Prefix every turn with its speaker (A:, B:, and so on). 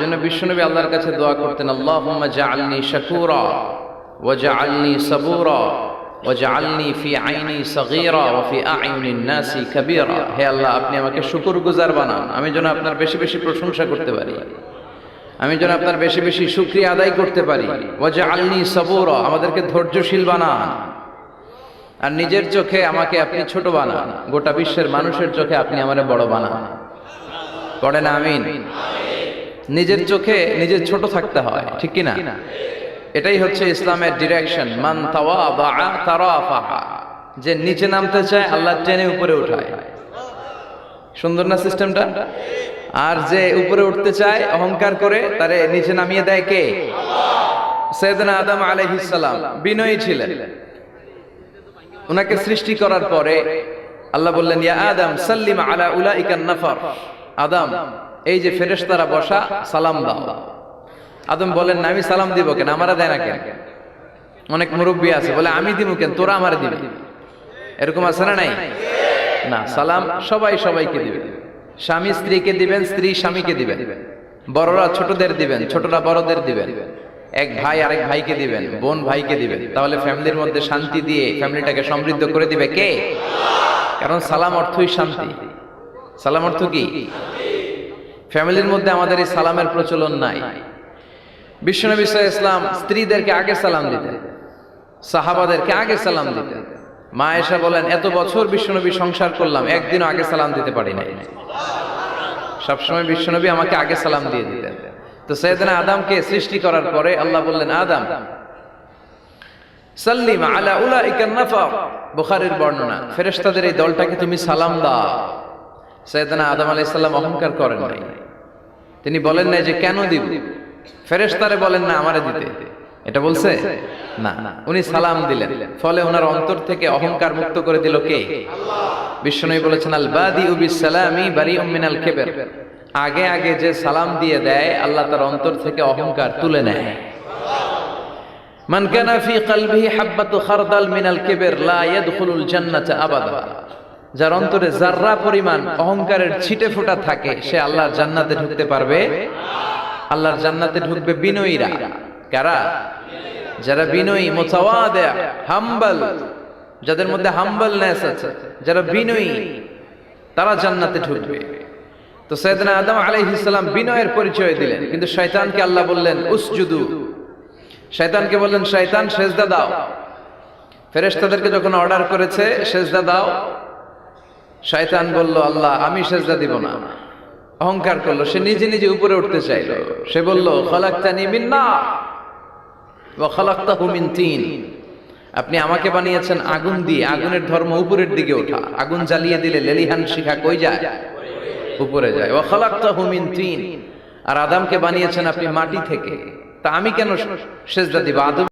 A: জন্য বিশ্বনবী আল্লাহর কাছে দোয়া করতেন, আল্লাহুম্মা জাআলনি শাকুরা ওয়া জাআলনি সাবুরা ওয়া জাআলনি ফি আইনি সগীরা ওয়া ফি আইউনিন নাসি কাবীরা। হে আল্লাহ, আপনি আমাকে শুকরগুজার বানান। আমি যেন আপনার বেশি বেশি প্রশংসা করতে পারি। আমি যেন আপনার বেশি বেশি শুকরিয়া আদায় করতে পারি। ওয়া জাআলনি সাবুরা, আমাদেরকে ধৈর্যশীল বানান। আর নিজের চোখে আমাকে আপনি ছোট বানান। গোটা বিশ্বের মানুষের চোখে আপনি আমারে বড় বানান। পড়েন আমিন। নিজের চোখে নিজের ছোট থাকতে হয় ঠিক কি না এটাই হচ্ছে ইসলামের ডিরেকশন মান যে নিচে নামতে চায় আল্লাহ টেনে উপরে উঠায়। সুন্দর না সিস্টেমটা? আর যে উপরে উঠতে চায় অহংকার করে তারে নিচে নামিয়ে দেয় কে? সৈয়দনা আদম আলাইহিস সালাম বিনয়ী ছিলেন। ওনাকে সৃষ্টি করার পরে আল্লাহ বললেন ইয়া আদম সাল্লিম আলা উলাইকান নাফর। আদম এই যে ফেরেশতারা বসা, সালাম দাও। আদম বলেন, আমি সালাম দিব কেন? আমারা দেয় না কেন? অনেক মুরব্বী আছে, বলে, আমি দিব কেন? তোরা আমারে দিবি? এরকম আছে না নাই? না, সালাম সবাই সবাইকে দিবে। স্বামী স্ত্রীকে দিবেন, স্ত্রী স্বামীকে দিবেন। বড়রা ছোটদের দিবেন, ছোটরা বড়দের দিবেন। এক ভাই আরেক ভাইকে দিবেন, বোন ভাইকে দিবেন। তাহলে ফ্যামিলির মধ্যে শান্তি দিয়ে ফ্যামিলিটাকে সমৃদ্ধ করে দিবে কে? কারণ সালাম অর্থই শান্তি। সালাম অর্থ কি? ফ্যামিলির মধ্যে আমাদের এই সালামের প্রচলন নাই। বিশ্বনবী ইসলাম স্ত্রীদেরকে আগে সালাম দিতেন, সাহাবাদেরকে আগে সালাম দিতেন। মা এসা বলেন, এত বছর বিশ্বনবী সংসার করলাম, একদিনও আগে সালাম দিতে পারি নাই। সবসময় বিশ্বনবী আমাকে আগে সালাম দিয়ে দিতেন। তো সৈয়দনা আদামকে সৃষ্টি করার পরে আল্লাহ বললেন, আদাম সাল্লিম আলা উলাইকান নাফার বুখারীর বর্ণনা, ফেরেশতাদের এই দলটাকে তুমি সালাম দাও। সৈয়দনা আদম আলাইহিস সালাম অহংকার করেন নাই। তিনি বলেন নাই যে কেন দিব? ফেরেশতারে বলেন না, আমারে দিতে। এটা বলছে? না। উনি সালাম দিলেন। ফলে ওনার অন্তর থেকে অহংকার মুক্ত করে দিল কে? বিশ্বনবী বলেছেন আল বাদি উবি সালামি বারি মিনাল কেবের। আগে আগে যে সালাম দিয়ে দেয়, আল্লাহ তার অন্তর থেকে অহংকার তুলে নেয়। মান কানা ফি কলবিহি হাব্বাতু খারদাল মিনাল কিবর, লা ইয়াদখুলুল জান্নাতা আবাদা। যার অন্তরে জাররা পরিমাণ অহংকারের ছিটে ফোঁটা থাকে, সে আল্লাহর জান্নাতে ঢুকতে পারবে। আল্লাহর জান্নাতে ঢুকবে বিনয়ীরা। কারা? যারা বিনয়ী, মুতাওয়াদা, হাম্বল, যাদের মধ্যে হাম্বলনেস আছে, যারা বিনয়ী, তারা জান্নাতে ঢুকবে। তো সৈয়দনা আদম আলাইহিস বিনয়ের পরিচয় দিলেন, কিন্তু শয়তানকে আল্লাহ বললেন, উসজুদু। শয়তানকে বললেন, শয়তান, সেজদা দাও। ফেরেশতাদেরকে যখন অর্ডার করেছে, সেজদা দাও। শয়তান বলল, আল্লাহ, আমি সেজদা দিব না। অহংকার করল, সে নিজে নিজে উপরে উঠতে চাইল। সে বলল, খলাক্তানি মিন নার ওয়া খলাক্তাহু মিন তিন। আপনি আমাকে বানিয়েছেন আগুন দিয়ে, আগুনের ধর্ম উপরের দিকে ওঠা। আগুন জ্বালিয়ে দিলে লেলিহান শিখা কই যায়? উপরে যায়। ওয়া খলাক্তাহু মিন তিন। আর আদমকে বানিয়েছেন আপনি মাটি থেকে। তা আমি কেন সেজদা দিব? আদম